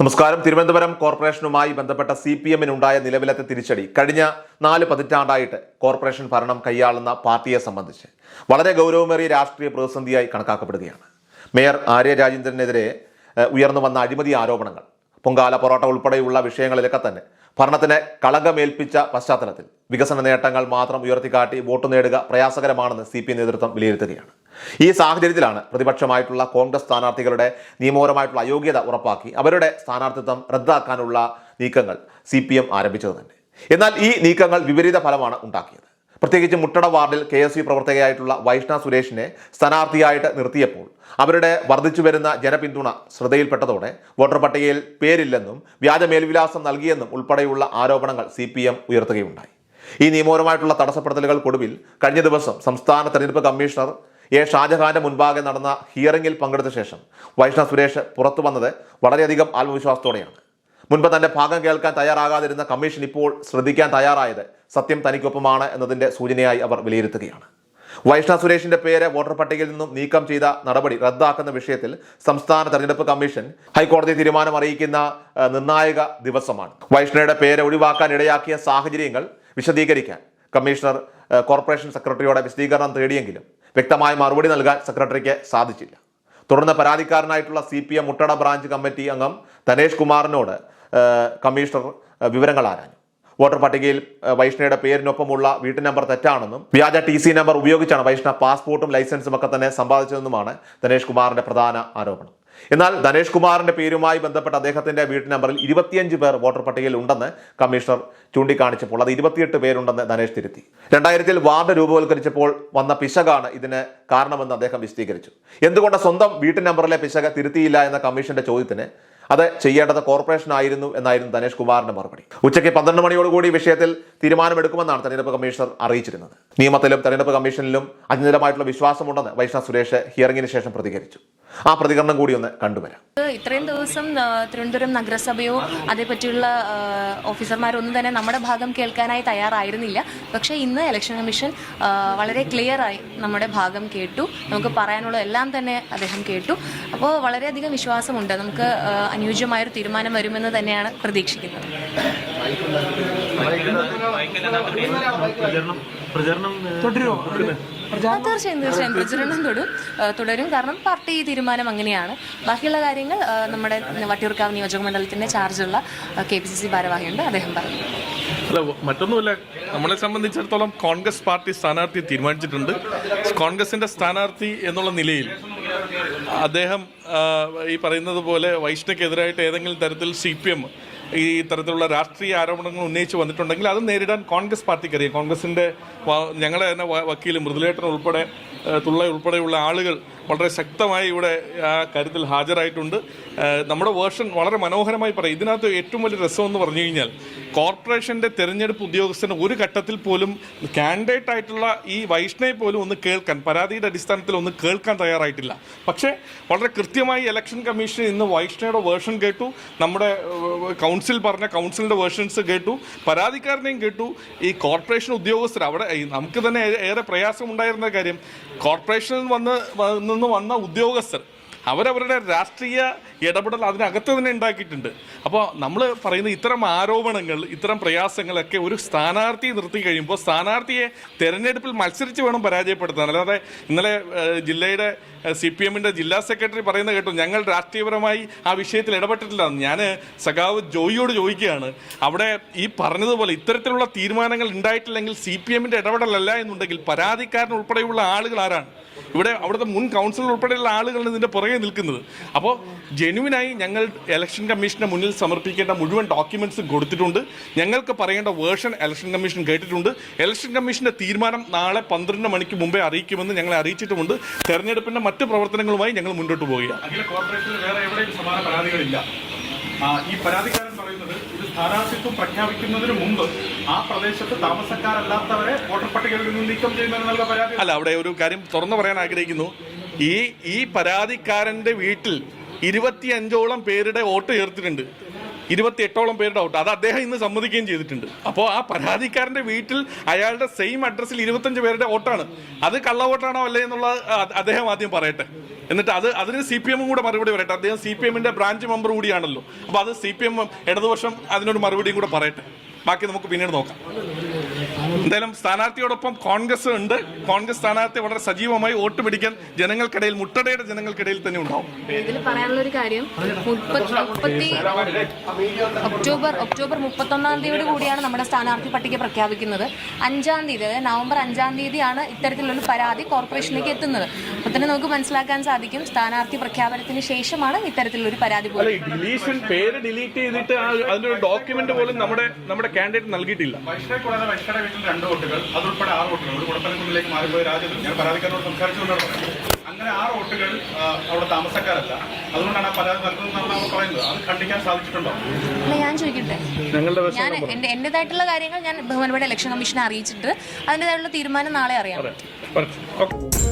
നമസ്കാരം. തിരുവനന്തപുരം കോർപ്പറേഷനുമായി ബന്ധപ്പെട്ട C P എമ്മിനുണ്ടായ നിലവിലത്തെ തിരിച്ചടി കഴിഞ്ഞ നാല് പതിറ്റാണ്ടായിട്ട് കോർപ്പറേഷൻ ഭരണം കൈയാളുന്ന പാർട്ടിയെ സംബന്ധിച്ച് വളരെ ഗൗരവമേറിയ രാഷ്ട്രീയ പ്രതിസന്ധിയായി കണക്കാക്കപ്പെടുകയാണ്. മേയർ ആര്യ രാജേന്ദ്രനെതിരെ ഉയർന്നു വന്ന അഴിമതി ആരോപണങ്ങൾ പൊങ്കാല പൊറോട്ട ഉൾപ്പെടെയുള്ള വിഷയങ്ങളിലൊക്കെ തന്നെ ഭരണത്തിന് കളങ്കമേൽപ്പിച്ച പശ്ചാത്തലത്തിൽ വികസന നേട്ടങ്ങൾ മാത്രം ഉയർത്തിക്കാട്ടി വോട്ട് നേടുക പ്രയാസകരമാണെന്ന് സി പി നേതൃത്വം വിലയിരുത്തുകയാണ്. ഈ സാഹചര്യത്തിലാണ് പ്രതിപക്ഷമായിട്ടുള്ള കോൺഗ്രസ് സ്ഥാനാർത്ഥികളുടെ നിയമപരമായിട്ടുള്ള അയോഗ്യത ഉറപ്പാക്കി അവരുടെ സ്ഥാനാർത്ഥിത്വം റദ്ദാക്കാനുള്ള നീക്കങ്ങൾ സി പി എം ആരംഭിച്ചത് തന്നെ എന്നാൽ ഈ നീക്കങ്ങൾ വിപരീത ഫലമാണ് ഉണ്ടാക്കിയത്. പ്രത്യേകിച്ച് മുട്ടട വാർഡിൽ കെ എസ് യു പ്രവർത്തകയായിട്ടുള്ള വൈഷ്ണ സുരേഷിനെ സ്ഥാനാർത്ഥിയായിട്ട് നിർത്തിയപ്പോൾ അവരുടെ വർദ്ധിച്ചു വരുന്ന ജനപിന്തുണ ശ്രദ്ധയിൽപ്പെട്ടതോടെ വോട്ടർ പട്ടികയിൽ പേരില്ലെന്നും വ്യാജ മേൽവിലാസം നൽകിയെന്നും ഉൾപ്പെടെയുള്ള ആരോപണങ്ങൾ സി പി എം ഉയർത്തുകയുണ്ടായി. ഈ നിയമപരമായിട്ടുള്ള തടസ്സപ്പെടുത്തലുകൾക്കൊടുവിൽ കഴിഞ്ഞ ദിവസം സംസ്ഥാന തെരഞ്ഞെടുപ്പ് കമ്മീഷണർ എ ഷാജഹാന്റെ മുൻപാകെ നടന്ന ഹിയറിംഗിൽ പങ്കെടുത്ത ശേഷം വൈഷ്ണവ് സുരേഷ് പുറത്തു വന്നത് വളരെയധികം ആത്മവിശ്വാസത്തോടെയാണ്. മുൻപ് തന്റെ ഭാഗം കേൾക്കാൻ തയ്യാറാകാതിരുന്ന കമ്മീഷൻ ഇപ്പോൾ ശ്രദ്ധിക്കാൻ തയ്യാറായത് സത്യം തനിക്കൊപ്പമാണ് എന്നതിന്റെ സൂചനയായി അവർ വിലയിരുത്തുകയാണ്. വൈഷ്ണവ് സുരേഷിന്റെ പേര് വോട്ടർ പട്ടികയിൽ നിന്നും നീക്കം ചെയ്ത നടപടി റദ്ദാക്കുന്ന വിഷയത്തിൽ സംസ്ഥാന തെരഞ്ഞെടുപ്പ് കമ്മീഷൻ ഹൈക്കോടതി തീരുമാനം അറിയിക്കുന്ന നിർണായക ദിവസമാണ്. വൈഷ്ണയുടെ പേര് ഒഴിവാക്കാൻ ഇടയാക്കിയ സാഹചര്യങ്ങൾ വിശദീകരിക്കാൻ. കമ്മീഷണർ കോർപ്പറേഷൻ സെക്രട്ടറിയോടെ വിശദീകരണം തേടിയെങ്കിലും വ്യക്തമായ മറുപടി നൽകാൻ സെക്രട്ടറിക്ക് സാധിച്ചില്ല. തുടർന്ന് പരാതിക്കാരനായിട്ടുള്ള C P M Muttada branch committee അംഗം ധനേഷ് കുമാറിനോട് കമ്മീഷണർ വിവരങ്ങൾ ആരാഞ്ഞു. വോട്ടർ പട്ടികയിൽ വൈഷ്ണയുടെ പേരിനൊപ്പമുള്ള വീട്ടു നമ്പർ തെറ്റാണെന്നും വ്യാജ ടി സി നമ്പർ ഉപയോഗിച്ചാണ് വൈഷ്ണ പാസ്പോർട്ടും ലൈസൻസും ഒക്കെ തന്നെ സമ്പാദിച്ചതെന്നുമാണ് ധനേഷ് കുമാറിന്റെ പ്രധാന ആരോപണം. എന്നാൽ ധനേഷ് കുമാറിന്റെ പേരുമായി ബന്ധപ്പെട്ട അദ്ദേഹത്തിന്റെ വീട്ടു നമ്പറിൽ ഇരുപത്തിയഞ്ച് പേർ വോട്ടർ പട്ടികയിൽ ഉണ്ടെന്ന് കമ്മീഷണർ ചൂണ്ടിക്കാണിച്ചപ്പോൾ അത് ഇരുപത്തിയെട്ട് പേരുണ്ടെന്ന് ധനേഷ് തിരുത്തി. രണ്ടായിരത്തിൽ വാർഡ് രൂപവൽക്കരിച്ചപ്പോൾ വന്ന പിശകാണ് ഇതിന് കാരണമെന്ന് അദ്ദേഹം വിശദീകരിച്ചു. എന്തുകൊണ്ട് സ്വന്തം വീട്ടു നമ്പറിലെ പിശക തിരുത്തിയില്ല എന്ന കമ്മീഷന്റെ ചോദ്യത്തിന് അത് ചെയ്യേണ്ടത് കോർപ്പറേഷൻ ആയിരുന്നു എന്നായിരുന്നു ധനേഷ് കുമാറിന്റെ മറുപടി. ഉച്ചയ്ക്ക് പന്ത്രണ്ട് മണിയോടുകൂടി വിഷയത്തിൽ തീരുമാനമെടുക്കുമെന്നാണ് തെരഞ്ഞെടുപ്പ് കമ്മീഷണർ അറിയിച്ചിരുന്നത്. നിയമത്തിലും തെരഞ്ഞെടുപ്പ് കമ്മീഷനിലും അചഞ്ചലമായിട്ടുള്ള വിശ്വാസമുണ്ടെന്ന് വൈഷ്ണവ് സുരേഷ് ഹിയറിംഗിന് ശേഷം പ്രതികരിച്ചു. ആ പ്രതികരണം കൂടി ഒന്ന് കണ്ടുവരാം. ഇത്രയും ദിവസം തിരുവനന്തപുരം നഗരസഭയോ അതേപറ്റിയുള്ള ഓഫീസർമാരൊന്നും തന്നെ നമ്മുടെ ഭാഗം കേൾക്കാനായി തയ്യാറായിരുന്നില്ല. പക്ഷേ ഇന്ന് ഇലക്ഷൻ കമ്മീഷൻ വളരെ ക്ലിയറായി നമ്മുടെ ഭാഗം കേട്ടു. നമുക്ക് പറയാനുള്ള എല്ലാം തന്നെ അദ്ദേഹം കേട്ടു. അപ്പോൾ വളരെയധികം വിശ്വാസമുണ്ട്. നമുക്ക് അനുയോജ്യമായൊരു തീരുമാനം വരുമെന്ന് തന്നെയാണ് പ്രതീക്ഷിക്കുന്നത്. തീർച്ചയായും തീർച്ചയായും. പ്രചരണം തൊടും തുടരും. കാരണം പാർട്ടി തീരുമാനം അങ്ങനെയാണ്. ബാക്കിയുള്ള കാര്യങ്ങൾ നമ്മുടെ വട്ടിയൂർക്കാവ് നിയോജക മണ്ഡലത്തിന്റെ ചാർജുള്ള കെ പി സി സി ഭാരവാഹിയുണ്ട്. അദ്ദേഹം പറഞ്ഞു. അല്ല മറ്റൊന്നുമില്ല നമ്മളെ സംബന്ധിച്ചിടത്തോളം കോൺഗ്രസ് പാർട്ടി സ്ഥാനാർത്ഥി തീരുമാനിച്ചിട്ടുണ്ട്. കോൺഗ്രസിന്റെ സ്ഥാനാർത്ഥി എന്നുള്ള നിലയിൽ അദ്ദേഹം ഈ പറയുന്നത് പോലെ വൈഷ്ണക്കെതിരായിട്ട് ഏതെങ്കിലും തരത്തിൽ സി പി എം ഈ തരത്തിലുള്ള രാഷ്ട്രീയ ആരോപണങ്ങൾ ഉന്നയിച്ച് വന്നിട്ടുണ്ടെങ്കിൽ അത് നേരിടാൻ കോൺഗ്രസ് പാർട്ടിക്ക് അറിയാം കോൺഗ്രസിന്റെ ഞങ്ങളെ തന്നെ വക്കീൽ മൃദുലേട്ടൻ ഉൾപ്പെടെ തുള്ള ഉൾപ്പെടെയുള്ള ആളുകൾ വളരെ ശക്തമായി ഇവിടെ ആ കാര്യത്തിൽ ഹാജരായിട്ടുണ്ട്. നമ്മുടെ വേർഷൻ വളരെ മനോഹരമായി പറയും. ഇതിനകത്ത് ഏറ്റവും വലിയ രസം എന്ന് പറഞ്ഞു കഴിഞ്ഞാൽ കോർപ്പറേഷന്റെ തെരഞ്ഞെടുപ്പ് ഉദ്യോഗസ്ഥന് ഒരു ഘട്ടത്തിൽ പോലും കാൻഡിഡേറ്റ് ആയിട്ടുള്ള ഈ വൈഷ്ണയെ പോലും ഒന്ന് കേൾക്കാൻ പരാതിയുടെ അടിസ്ഥാനത്തിൽ ഒന്ന് കേൾക്കാൻ തയ്യാറായിട്ടില്ല. പക്ഷേ വളരെ കൃത്യമായി ഇലക്ഷൻ കമ്മീഷൻ ഇന്ന് വൈഷ്ണയുടെ വേർഷൻ കേട്ടു. നമ്മുടെ കൗൺസിൽ പറഞ്ഞ കൗൺസിലിന്റെ വേർഷൻസ് കേട്ടു. പരാതിക്കാരനെയും കേട്ടു. ഈ കോർപ്പറേഷൻ ഉദ്യോഗസ്ഥർ അവിടെ നമുക്ക് തന്നെ ഏറെ പ്രയാസമുണ്ടായിരുന്ന കാര്യം കോർപ്പറേഷനിൽ വന്ന് നിന്ന് വന്ന ഉദ്യോഗസ്ഥർ. അവരവരുടെ രാഷ്ട്രീയ ഇടപെടൽ അതിനകത്ത് തന്നെ ഉണ്ടാക്കിയിട്ടുണ്ട്. അപ്പോൾ നമ്മൾ പറയുന്ന ഇത്തരം ആരോപണങ്ങൾ ഇത്തരം പ്രയാസങ്ങളൊക്കെ ഒരു സ്ഥാനാർത്ഥിയെ നിർത്തി കഴിയുമ്പോൾ സ്ഥാനാർത്ഥിയെ തെരഞ്ഞെടുപ്പിൽ മത്സരിച്ച് വേണം പരാജയപ്പെടുത്താൻ. അല്ലാതെ ഇന്നലെ ജില്ലയുടെ സി പി എമ്മിന്റെ ജില്ലാ സെക്രട്ടറി പറയുന്നത് കേട്ടു ഞങ്ങൾ രാഷ്ട്രീയപരമായി ആ വിഷയത്തിൽ ഇടപെട്ടിട്ടില്ല. ഞാൻ സഖാവ് ജോയിയോട് ചോദിക്കുകയാണ്. അവിടെ ഈ പറഞ്ഞതുപോലെ ഇത്തരത്തിലുള്ള തീരുമാനങ്ങൾ ഉണ്ടായിട്ടില്ലെങ്കിൽ സി പി എമ്മിന്റെ ഇടപെടലല്ല എന്നുണ്ടെങ്കിൽ പരാതിക്കാരൻ ഉൾപ്പെടെയുള്ള ആളുകൾ ആരാണ്? ഇവിടെ അവിടുത്തെ മുൻ കൗൺസിലർ ഉൾപ്പെടെയുള്ള ആളുകളാണ് ഇതിന്റെ പുറകെ നിൽക്കുന്നത്. അപ്പോൾ ജെനുവിനായി ഞങ്ങൾ ഇലക്ഷൻ കമ്മീഷന് മുന്നിൽ സമർപ്പിക്കേണ്ട മുഴുവൻ ഡോക്യുമെന്റ്സും കൊടുത്തിട്ടുണ്ട്. ഞങ്ങൾക്ക് പറയേണ്ട വേർഷൻ ഇലക്ഷൻ കമ്മീഷൻ കേട്ടിട്ടുണ്ട്. ഇലക്ഷൻ കമ്മീഷന്റെ തീരുമാനം നാളെ പന്ത്രണ്ട് മണിക്ക് മുമ്പേ അറിയിക്കുമെന്ന് ഞങ്ങളെ അറിയിച്ചിട്ടുമുണ്ട്. തെരഞ്ഞെടുപ്പിന്റെ മറ്റ് പ്രവർത്തനങ്ങളുമായി ഞങ്ങൾ മുന്നോട്ട് പോവുകയാണ്. ഈ പരാതിക്കാരൻ പറയുന്നത് ഇത് സ്ഥാനാർത്ഥിത്വം പ്രഖ്യാപിക്കുന്നതിന് മുമ്പ് ആ പ്രദേശത്ത് താമസക്കാരല്ലാത്തവരെ വോട്ടർ പട്ടികയിൽ നിന്ന് നീക്കം ചെയ്യുന്നതിനുള്ള പരാതി അല്ല അവിടെ ഒരു കാര്യം തുറന്നു പറയാൻ ആഗ്രഹിക്കുന്നു. ഈ ഈ പരാതിക്കാരന്റെ വീട്ടിൽ ഇരുപത്തിയഞ്ചോളം പേരുടെ വോട്ട് ചേർത്തിട്ടുണ്ട്. ഇരുപത്തി എട്ടോളം പേരുടെ വോട്ട്. അത് അദ്ദേഹം ഇന്ന് സമ്മതിക്കുകയും ചെയ്തിട്ടുണ്ട്. അപ്പോൾ ആ പരാതിക്കാരന്റെ വീട്ടിൽ അയാളുടെ സെയിം അഡ്രസ്സിൽ ഇരുപത്തഞ്ച് പേരുടെ വോട്ടാണ്. അത് കള്ള വോട്ടാണോ അല്ലേ എന്നുള്ളത് അദ്ദേഹം ആദ്യം പറയട്ടെ. എന്നിട്ട് അത് അതിന് സി പി എമ്മും കൂടെ മറുപടി പറയട്ടെ. അദ്ദേഹം സി പി എമ്മിന്റെ ബ്രാഞ്ച് മെമ്പർ കൂടിയാണല്ലോ. അപ്പോൾ അത് സി പി എം ഇടതുപക്ഷം അതിനൊരു മറുപടിയും കൂടെ പറയട്ടെ. ബാക്കി നമുക്ക് പിന്നീട് നോക്കാം. എന്തായാലും സ്ഥാനാർത്ഥിയോടൊപ്പം കോൺഗ്രസ് ഉണ്ട്. കോൺഗ്രസ് സ്ഥാനാർത്ഥി വളരെ സജീവമായി വോട്ട് പിടിക്കാൻ ജനങ്ങൾക്കിടയിൽ മുട്ടടയുടെ ജനങ്ങൾക്കിടയിൽ തന്നെ ഉണ്ടാവും. ഇതിൽ പറയാനുള്ള ഒരു കാര്യം മുപ്പത്തി ഒക്ടോബർ ഒക്ടോബർ തീയതിയോട് കൂടിയാണ് നമ്മുടെ സ്ഥാനാർത്ഥി പട്ടിക പ്രഖ്യാപിക്കുന്നത്. അഞ്ചാം തീയതി അതായത് നവംബർ അഞ്ചാം തീയതിയാണ് ഇത്തരത്തിലുള്ള പരാതി കോർപ്പറേഷനിലേക്ക് എത്തുന്നത്. അപ്പോൾ തന്നെ നമുക്ക് മനസ്സിലാക്കാൻ സാധിക്കും. സ്ഥാനാർത്ഥി പ്രഖ്യാപനത്തിന് ശേഷമാണ് ഇത്തരത്തിലൊരു പരാതി പോലും ഡിലീഷൻ പേര് ഡിലീറ്റ് ചെയ്തിട്ട് അതിന്റെ ഒരു ഡോക്യുമെന്റ് പോലും നമ്മുടെ നമ്മുടെ കാൻഡിഡേറ്റ് നൽകിയിട്ടില്ല. വൈഷ്ണവ് കൂടാതെ വീട്ടിൽ രണ്ട് വോട്ടുകൾ അതുൾപ്പെടെ ആറ് വോട്ടുകൾ. ഒരു കുടപ്പനക്കുന്നിലേക്ക് മാറിപ്പോയ രാജ്യത്ത് ഞാൻ പരാതിക്കാരോട് സംസാരിച്ചുകൊണ്ടാണ് അങ്ങനെ ആറ് വോട്ടുകൾ അവിടെ താമസക്കാരല്ല. അതുകൊണ്ടാണ് ആ പരാതി നൽകുന്നതെന്നാണ് അവർ പറയുന്നത്. അത് ఖండిക്കാൻ സാധിച്ചിട്ടുണ്ടോ? അല്ല ഞാൻ ചോദിക്കട്ടെ? ഞങ്ങളുടെ ഞാൻ എന്റെ എന്റേതായിട്ടുള്ള കാര്യങ്ങൾ ഞാൻ ബഹുമാനപ്പെട്ട ഇലക്ഷൻ കമ്മീഷനെ അറിയിച്ചിട്ട് അതിന്റെതായിട്ടുള്ള തീരുമാനം നാളെ അറിയാം. ഓക്കെ.